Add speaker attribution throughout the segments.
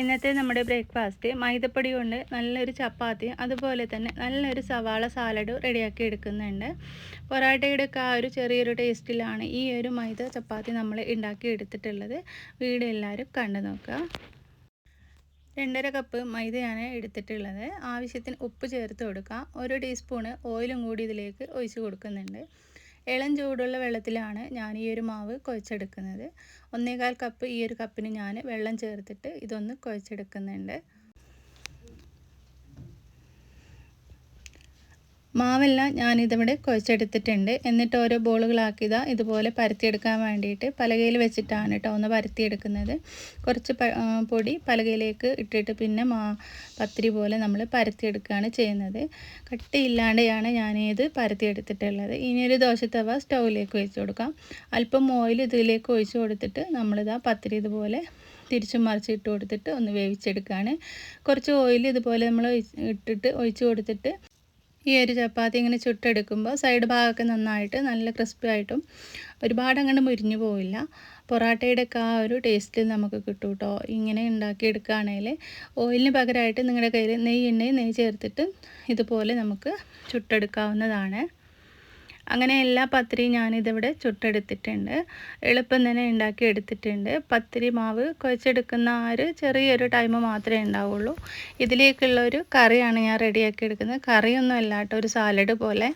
Speaker 1: ഇന്നത്തെ നമ്മുടെ ബ്രേക്ക്ഫാസ്റ്റ് മൈദപ്പൊടി കൊണ്ട് നല്ലൊരു ചപ്പാത്തി അതുപോലെ തന്നെ നല്ലൊരു സവാള സാലഡ് റെഡിയാക്കി എടുക്കുന്നുണ്ട്. പൊറാട്ടയുടെ ഒക്കെ ആ ഒരു ചെറിയൊരു ടേസ്റ്റിലാണ് ഈ ഒരു മൈദ ചപ്പാത്തി നമ്മൾ ഉണ്ടാക്കി എടുത്തിട്ടുള്ളത്. വീട് എല്ലാവരും കണ്ടു നോക്കുക. രണ്ടര കപ്പ് മൈദയാണ് എടുത്തിട്ടുള്ളത്. ആവശ്യത്തിന് ഉപ്പ് ചേർത്ത് കൊടുക്കുക ഒരു ടീസ്പൂണ് ഓയിലും കൂടി ഇതിലേക്ക് ഒഴിച്ച് കൊടുക്കുന്നുണ്ട്. ഇളം ചൂടുള്ള വെള്ളത്തിലാണ് ഞാൻ ഈ ഒരു മാവ് കുഴച്ചെടുക്കുന്നത്. ഒന്നേകാൽ കപ്പ് ഈ ഒരു കപ്പിന് ഞാൻ വെള്ളം ചേർത്തിട്ട് ഇതൊന്ന് കുഴച്ചെടുക്കുന്നുണ്ട്. മാവെല്ലാം ഞാനിതിവിടെ കുഴച്ചെടുത്തിട്ടുണ്ട്. എന്നിട്ട് ഓരോ ബോളുകളാക്കിയതാ ഇതുപോലെ പരത്തിയെടുക്കാൻ വേണ്ടിയിട്ട് പലകയിൽ വെച്ചിട്ടാണ് കേട്ടോ ഒന്ന് പരത്തിയെടുക്കുന്നത്. കുറച്ച് പൊടി പലകയിലേക്ക് ഇട്ടിട്ട് പിന്നെ മാ പത്തിരി പോലെ നമ്മൾ പരത്തിയെടുക്കുകയാണ് ചെയ്യുന്നത്. കട്ടിയില്ലാതെയാണ് ഞാനിത് പരത്തിയെടുത്തിട്ടുള്ളത്. ഇനിയൊരു ദോശത്തവ സ്റ്റൗവിലേക്ക് ഒഴിച്ചു കൊടുക്കാം. അല്പം ഓയിൽ ഇതിലേക്ക് ഒഴിച്ചു കൊടുത്തിട്ട് നമ്മളിതാ പത്തിരി ഇതുപോലെ തിരിച്ചും മറിച്ച് ഇട്ട് കൊടുത്തിട്ട് ഒന്ന് വേവിച്ചെടുക്കുകയാണ്. കുറച്ച് ഓയിൽ ഇതുപോലെ നമ്മൾ ഇട്ടിട്ട് ഒഴിച്ചു കൊടുത്തിട്ട് ഈ ഒരു ചപ്പാത്തി ഇങ്ങനെ ചുട്ടെടുക്കുമ്പോൾ സൈഡ് ഭാഗമൊക്കെ നന്നായിട്ട് നല്ല ക്രിസ്പി ആയിട്ടും ഒരുപാട് അങ്ങോട്ട് മുരിഞ്ഞു പോവില്ല. പൊറാട്ടയുടെ ഒക്കെ ആ ഒരു ടേസ്റ്റിൽ നമുക്ക് കിട്ടും കേട്ടോ ഇങ്ങനെ ഉണ്ടാക്കിയെടുക്കുകയാണെങ്കിൽ ഓയിലിന് പകരമായിട്ട് നിങ്ങളുടെ കയ്യിൽ നെയ്യ് ഉണ്ടെങ്കിൽ നെയ്യ് ചേർത്തിട്ട് ഇതുപോലെ നമുക്ക് ചുട്ടെടുക്കാവുന്നതാണ്. അങ്ങനെ എല്ലാ പത്തിരിയും ഞാനിതിവിടെ ചുട്ടെടുത്തിട്ടുണ്ട്. എളുപ്പം തന്നെ ഉണ്ടാക്കി എടുത്തിട്ടുണ്ട്. പത്തിരി മാവ് കുഴച്ചെടുക്കുന്ന ആ ഒരു ചെറിയൊരു ടൈം മാത്രമേ ഉണ്ടാവുള്ളൂ. ഇതിലേക്കുള്ള ഒരു കറിയാണ് ഞാൻ റെഡിയാക്കി എടുക്കുന്നത്. കറിയൊന്നും അല്ല കേട്ടോ ഒരു സാലഡ് പോലെ.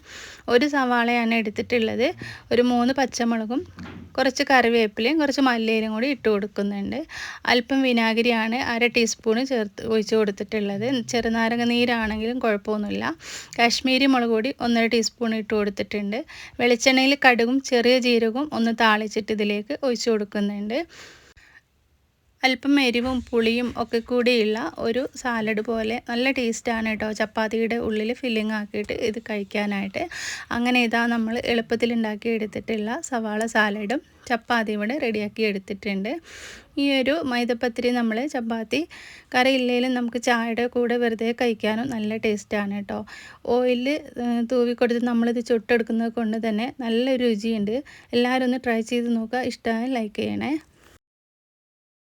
Speaker 1: ഒരു സവാളയാണ് എടുത്തിട്ടുള്ളത്. ഒരു മൂന്ന് പച്ചമുളകും കുറച്ച് കറിവേപ്പിലയും കുറച്ച് മല്ലിയിലും കൂടി ഇട്ട് കൊടുക്കുന്നുണ്ട്. അല്പം വിനാഗിരിയാണ് അര ടീസ്പൂണ് ചേർത്ത് ഒഴിച്ച് കൊടുത്തിട്ടുള്ളത്. ചെറുനാരങ്ങ നീരാണെങ്കിലും കുഴപ്പമൊന്നുമില്ല. കാശ്മീരി മുളക് പൊടി ഒന്നര ടീസ്പൂൺ ഇട്ട് കൊടുത്തിട്ടുണ്ട്. വെളിച്ചെണ്ണയിൽ കടുകും ചെറിയ ജീരകവും ഒന്ന് താളിച്ചിട്ട് ഇതിലേക്ക് ഒഴിച്ചു കൊടുക്കുന്നുണ്ട്. അല്പം എരിവും പുളിയും ഒക്കെ കൂടിയുള്ള ഒരു സാലഡ് പോലെ നല്ല ടേസ്റ്റാണ് കേട്ടോ. ചപ്പാത്തിയുടെ ഉള്ളിൽ ഫില്ലിംഗ് ആക്കിയിട്ട് ഇത് കഴിക്കാനായിട്ട്. അങ്ങനെ ഇതാ നമ്മൾ എളുപ്പത്തിൽ ഉണ്ടാക്കി എടുത്തിട്ടുള്ള സവാള സാലഡും ചപ്പാത്തി ഇവിടെ റെഡിയാക്കി എടുത്തിട്ടുണ്ട്. ഈ ഒരു മൈദപ്പത്തിരി നമ്മൾ ചപ്പാത്തി കറിയില്ലെങ്കിലും നമുക്ക് ചായയുടെ കൂടെ വെറുതെ കഴിക്കാനും നല്ല ടേസ്റ്റാണ് കേട്ടോ. ഓയിൽ തൂവി കൊടുത്ത് നമ്മളിത് ചുട്ടെടുക്കുന്നത് കൊണ്ട് തന്നെ നല്ല രുചിയുണ്ട്. എല്ലാവരും ഒന്ന് ട്രൈ ചെയ്ത് നോക്കുക. ഇഷ്ടമായി ലൈക്ക് ചെയ്യണേ.